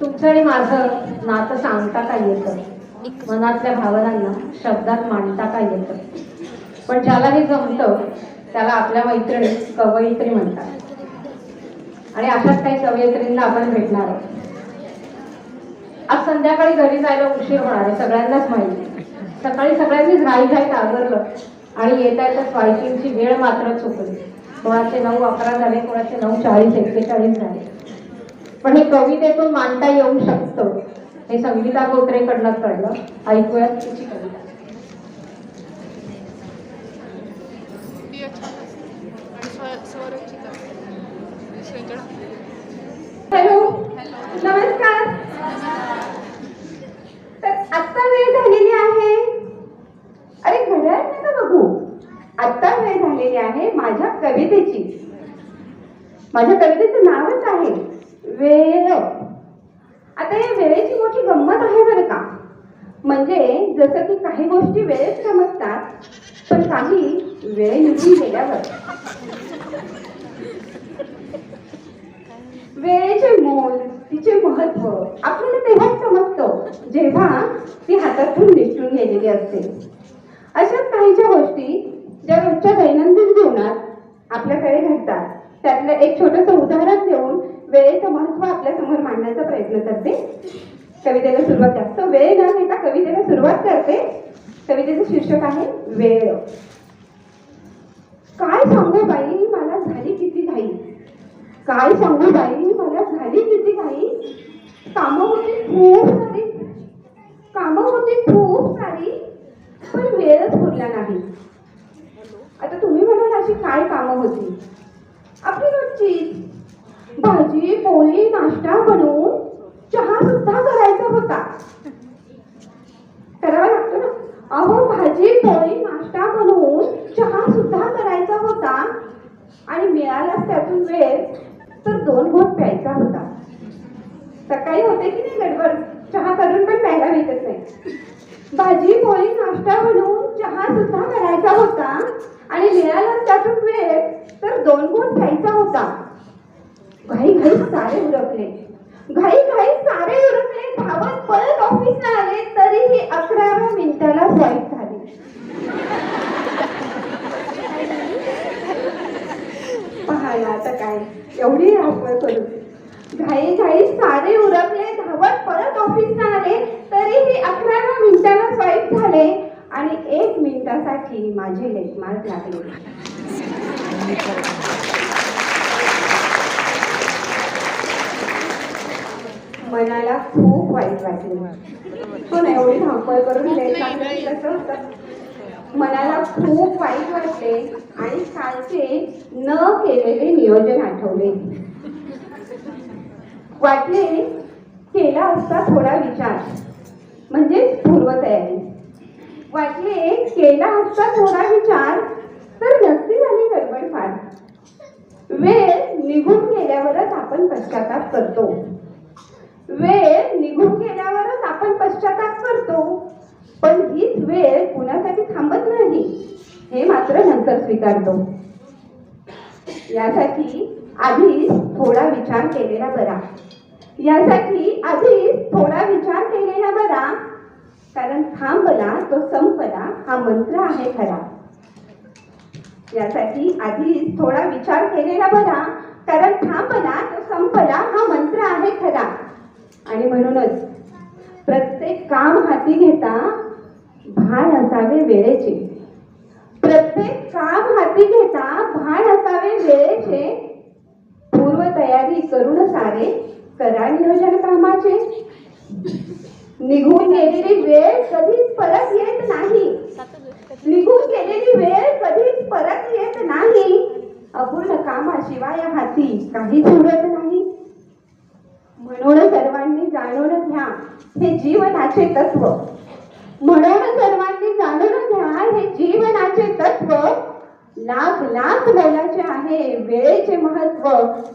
तुमचं आणि माझं नातं सांगता का येतं? मनातल्या भावनांना शब्दात मांडता का येतं? पण ज्याला हे जमतं त्याला आपल्या मैत्रिणी कवयित्री म्हणतात. आणि अशाच काही कवयित्रींना आपण भेटणार आहोत. आज संध्याकाळी घरी जायला उशीर होणार आहे सगळ्यांनाच माहिती सकाळी सगळ्यांनीच घाई घाईत आवरलं आणि येता येता स्वायकिंगची वेळ मात्र चुकली. कोणाचे नऊ अकरा झाले कोणाचे नऊ चाळीस एक्केचाळीस झाले. पण हे कवितेतून मांडता येऊ शकतं. हे संगीता गोत्रेकडनं कळलं. ऐकूयात तिची कविता. हॅलो. नमस्कार. तर आत्ता वेळ झालेली आहे. अरे घड्याळ नका बघू? आत्ता वेळ झालेली आहे माझ्या कवितेची. माझ्या कवितेचं नावच आहे. वेळ. आता या वेळेची मोठी गंमत आहे बरं का? म्हणजे जसं की काही गोष्टी वेळेत समजतात पण काही वेळ निघून गेल्यावर. वेळेचे मोल तिचे महत्त्व आपल्याला तेव्हाच समजतं जेव्हा ती हातातून निसटून गेलेली असते. अशाच काहीच्या गोष्टी ज्या रोजच्या दैनंदिन जीवनात आपल्याकडे घडतात. त्यातलं एक छोटंसं उदाहरण देऊन वेळेचं महत्त्व आपल्यासमोर मांडण्याचा प्रयत्न करते. कवितेला सुरुवात जास्त वेळ न घेता कवितेला सुरुवात करते. कवितेचं शीर्षक आहे वेळ. काय सांगू बाई मला झाली किती घाई? काय सांगू बाई मला झाली किती घाई? कामं होती खूप सारी. कामं होती खूप सारी पण वेळच पुरला नाही. आता तुम्ही म्हणाल अशी काय कामं होती? आपली रोजची भाजी पोळी नाश्ता बनवून चहा सुद्धा करायचा होता. करावा लागतो ना? अहो भाजी पोळी नाश्ता बनवून चहा सुद्धा करायचा होता. आणि मिळालाच त्यातून वेळ तर दोन घोट प्यायचा होता. सकाळी होते की नाही गडबड? चहा करून पण प्यायला भेटत नाही. भाजी पोळी नाश्ता बनवून चहा सुद्धा करायचा होता. आणि मिळालाच त्यातून वेळ तर दोन घोट प्यायचा होता. घाई घाई सारे उरकले. घाई घाई सारे उरकले. धावत परत ऑफिसला आले तरीही अकराव्या मिनिटाला फ्लाईट झाली. पहायला आता काय एवढी धावपळ करू. घाई घाई सारे उरकले. धावत परत ऑफिसला आले तरीही अकराव्या मिनिटाला स्वाईप झाले. आणि एक मिनिटासाठी माझे लेटमार्क लागले. मनाला खूप वाईट वाटले. ना एवढी धावपळ करून कसं मनाला खूप वाईट वाटले आणि कालचे न केलेले नियोजन आठवले. वाटले केला असता थोडा विचार म्हणजे पूर्वतयारी. वाटले केला असता थोडा विचार तर नसती झाली गडबड फार. वेळ निघून गेल्यावरच आपण पश्चाताप करतो. उत्तर स्वीकारतो. यासाठी आधीच थोडा विचार केलेला बरा. यासाठी आधीच थोडा विचार केलेला बरा. कारण थांबला तो संपला हा मंत्र आहे खरा. यासाठी आधीच थोडा विचार केलेला बरा. कारण थांबला तो संपला हा मंत्र आहे खरा. आणि म्हणूनच प्रत्येक काम हाती घेता भान असावे वेळेचे. प्रत्येक काम हाती घेता भान असावे वेळेचे पूर्वतयारी करून सारे करा नियोजन कामाचे. निघून गेलेली वेळ कधीच परत येत नाही. निघून गेलेली वेळ कधीच परत येत नाही. अपूर्ण कामाशिवाय हाती काहीच उरत नाही. म्हणून सर्वांनी जाणून घ्या हे जीवनाचे तत्व. म्हणून सर्वांनी जाणून घ्या हे जीवन महत्त्व लाख लाख मोलाचे आहे वेळेचे महत्त्व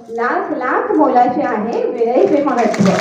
लाख लाख मोलाचे आहे वेळेचे महत्त्व.